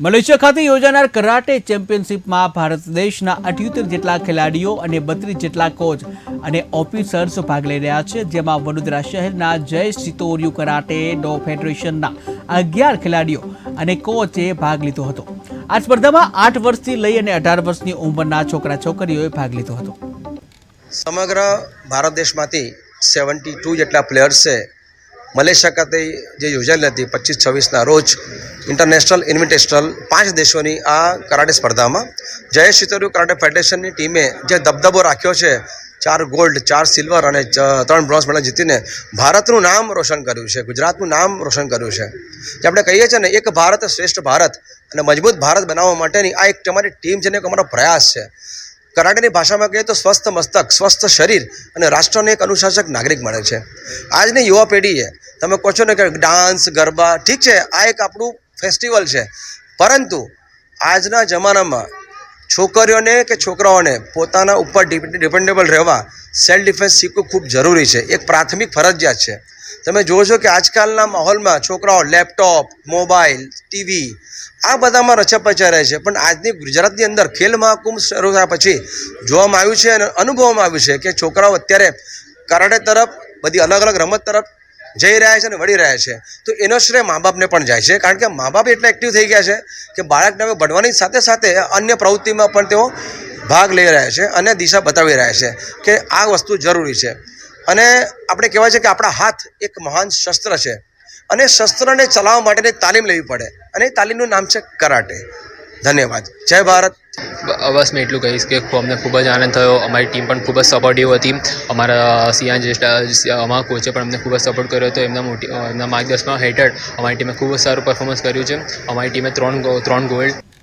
Malaysia ખાતે યોજાનાર karate ચેમ્પિયનશિપમાં Bharat દેશના અઠ્યોતેર જેટલા ખેલાડીઓ અને બત્રીસ જેટલા કોચ અને ઓફિસર્સ ભાગ લઈ રહ્યા છે, જેમાં વડોદરા શહેરના જય સિતોરિયુ કરાટે, ડો ફેડરેશનના અગિયાર ખેલાડીઓ અને કોચે ભાગ લીધો હતો. આ સ્પર્ધામાં આઠ વર્ષથી લઈ અને અઢાર વર્ષની ઉંમરના છોકરા છોકરીઓએ ભાગ લીધો હતો. સમગ્ર ભારત દેશમાંથી સેવન્ટી ટુ જેટલા પ્લેયર્સ મલેશિયા ખાતે જે યોજાયેલી હતી પચીસ છવ્વીસના રોજ ઇન્ટરનેશનલ ઇન્વિટેશનલ પાંચ દેશોની આ કરાટે સ્પર્ધામાં જયેશ શિતોરુ કરાટે ફેડરેશનની ટીમે જે દબદબો રાખ્યો છે, ચાર ગોલ્ડ ચાર સિલ્વર અને ત્રણ બ્રોન્ઝ મેડલ જીતીને ભારતનું નામ રોશન કર્યું છે, ગુજરાતનું નામ રોશન કર્યું છે. જે આપણે કહીએ છીએ ને, એક ભારત શ્રેષ્ઠ ભારત અને મજબૂત ભારત બનાવવા માટેની આ એક તમારી ટીમ છે ને એક અમારો પ્રયાસ છે. કરાટેની ભાષામાં કહીએ તો સ્વસ્થ મસ્તક, સ્વસ્થ શરીર અને રાષ્ટ્રને એક અનુશાસક નાગરિક મળે છે. આજની યુવા પેઢીએ, તમે કહો છો ને કે ડાન્સ, ગરબા, ઠીક છે, આ એક આપણું ફેસ્ટિવલ છે. પરંતુ આજના જમાનામાં છોકરીઓને કે છોકરાઓને પોતાના ઉપર ડિપેન્ડેબલ રહેવા સેલ્ફ ડિફેન્સ શીખવું ખૂબ જરૂરી છે. એક પ્રાથમિક ફરજિયાત છે. તમે છો કે આજકાલના માહોલમાં છોકરાઓ લેપટોપ, મોબાઈલ, ટીવી આ બધામાં રચા રહે છે. પણ આજની ગુજરાતની અંદર ખેલ મહાકુંભ શરૂ થયા પછી જોવામાં આવ્યું છે અને અનુભવવામાં આવ્યું છે કે છોકરાઓ અત્યારે કરાટે તરફ, બધી અલગ અલગ રમત તરફ જઈ રહ્યા છે અને વળી રહ્યા છે. તો એનો શ્રેય મા બાપને પણ જાય છે. કારણ કે મા બાપ એટલા એક્ટિવ થઈ ગયા છે કે બાળકને હવે ભણવાની સાથે સાથે અન્ય પ્રવૃત્તિમાં પણ તેઓ ભાગ લઈ રહ્યા છે અને દિશા બતાવી રહ્યા છે કે આ વસ્તુ જરૂરી છે. અને આપણે કહેવાય છે કે આપણા હાથ એક મહાન શસ્ત્ર છે. અને શસ્ત્રને ચલાવવા માટેની તાલીમ લેવી પડે. અને એ તાલીમનું નામ છે કરાટે. ધન્યવાદ. જય ભારત. બસ મેં એટલું કહીશ કે અમને ખૂબ જ આનંદ થયો. અમારી ટીમ પણ ખૂબ જ સપોર્ટિવ હતી. અમારા સિયાન જે સ્ટા- અમારા કોચે પણ અમને ખૂબ જ સપોર્ટ કર્યો હતો. એમના મોટી, એમના માર્ગદર્શનમાં હેઠળ અમારી ટીમે ખૂબ જ સારું પરફોર્મન્સ કર્યું છે. અમારી ટીમે ત્રણ ત્રણ ગોલ્ડ